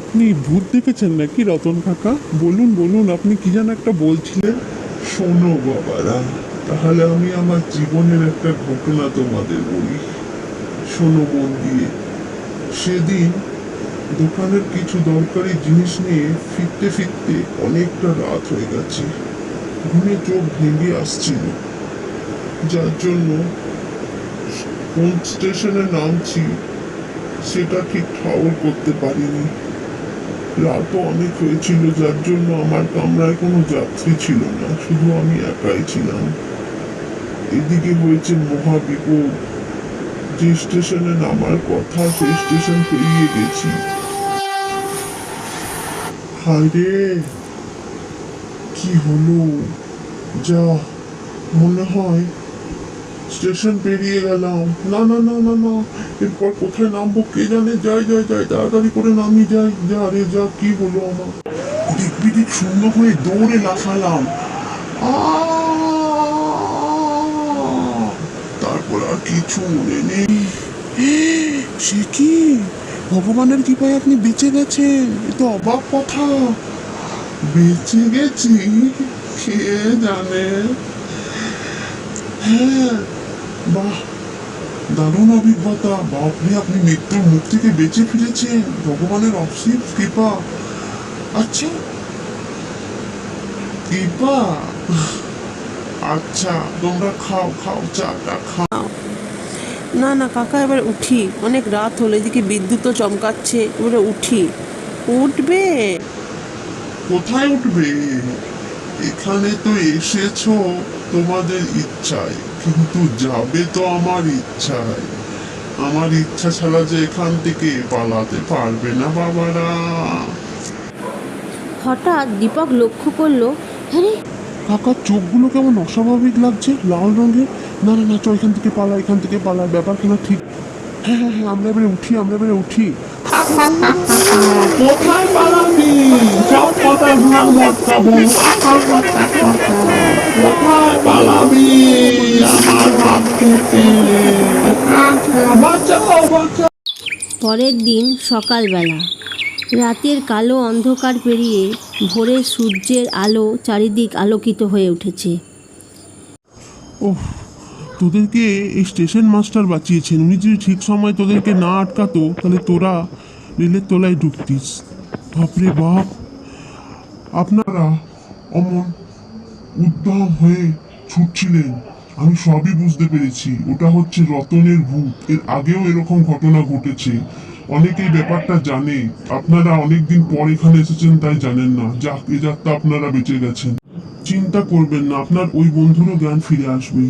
আপনি ভূত দেখেছেন নাকি রতন কাকা? বলুন বলুন, আপনি কি যেন একটা বলছিলেন? শোনো বাবারা, তাহলে আমি আমার জীবনের একটা ঘটনা তোমাদের বলি। শোনো মন দিয়ে, সেদিন দোকানের কিছু দরকারি জিনিস নিয়ে ফিরতে ফিরতে অনেকটা রাত হয়ে গেছে। ঘুমে চোখ ভেঙে আসছিল, যার জন্য কোন স্টেশনে নামছি সেটা ঠিক ঠাউর করতে পারিনি। রাতও অনেক হয়েছিল, যার জন্য আমার কামরায় কোনো যাত্রী ছিল না, শুধু আমি একাই ছিলাম। এদিকে হয়েছে মহা যে স্টেশনে নামার কথা, সেই স্টেশন পেরিয়ে গেছি। হায় রে কি হলো? যা মনে হয় স্টেশন পেরিয়ে গেলাম। না না না না না। এরপর কোথায় নামবো কে জানে? যাই যাই যাই, তাড়াতাড়ি করে নামি যাই। যা রে, যা, কি হলো আমার? দিক বিদিক শূন্য হয়ে দৌড়ে লাফালাম। তারপর আর কিছু মনে নেই। সে কি? ভগবানের কৃপায় আপনি বেঁচে গেছেন। এ তো অবাক কথা। বেঁচে গেছি, কে জানে? হ্যাঁ বাহ দারুণ অভিজ্ঞতা। বাপরে আপনি মৃত্যুর মুখ থেকে বেঁচে ফিরেছেন। ভগবানের অসীম কৃপা। আচ্ছা কৃপা? আচ্ছা তোমরা খাও খাও চাটা খাও। না না কাকা এবার উঠি। অনেক রাত হলো এদিকে বিদ্যুৎও চমকাচ্ছে। এবারে উঠি। উঠবে? কোথায় উঠবে? এখানে তো এসেছ তোমাদের ইচ্ছায় কিন্তু যাবে তো আমার ইচ্ছায়। আমার ইচ্ছা ছাড়া যে এখান থেকে পালাতে পারবে না বাবারা। হঠাৎ দীপক লক্ষ্য করল হ্যাঁ কাকার চোখগুলো কেমন অস্বাভাবিক লাগছে লাল রঙের? না না না চল এখান থেকে পালা এখান থেকে পালা ব্যাপারখানা ঠিক। হ্যাঁ হ্যাঁ হ্যাঁ আমরা এবারে উঠি আমরা এবারে উঠি। কোথায় পালাবি পরের দিন সকালবেলা। রাতের কালো অন্ধকার পেরিয়ে ভোরের সূর্যের আলো চারিদিক আলোকিত হয়ে উঠেছে। তোদেরকে এই স্টেশন মাস্টার বাঁচিয়েছেন। উনি যদি ঠিক সময় তোদেরকে না আটকাতো, তাহলে তোরা রেলের তলায় ঢুকতিস। বাপরে বাপ। আপনারা অমন উদ্দাম হয়ে ছুটছিলেন, আমি সবই বুঝতে পেরেছি। ওটা হচ্ছে রতনের ভূত এর আগেও এরকম ঘটনা ঘটেছে। অনেকেই ব্যাপারটা জানে। আপনারা অনেকদিন পর এখানে এসেছেন, তাই জানেন না। যাক, এ যাত্রা আপনারা বেঁচে গেছেন। চিন্তা করবেন না, আপনার ওই বন্ধুরও জ্ঞান ফিরে আসবে।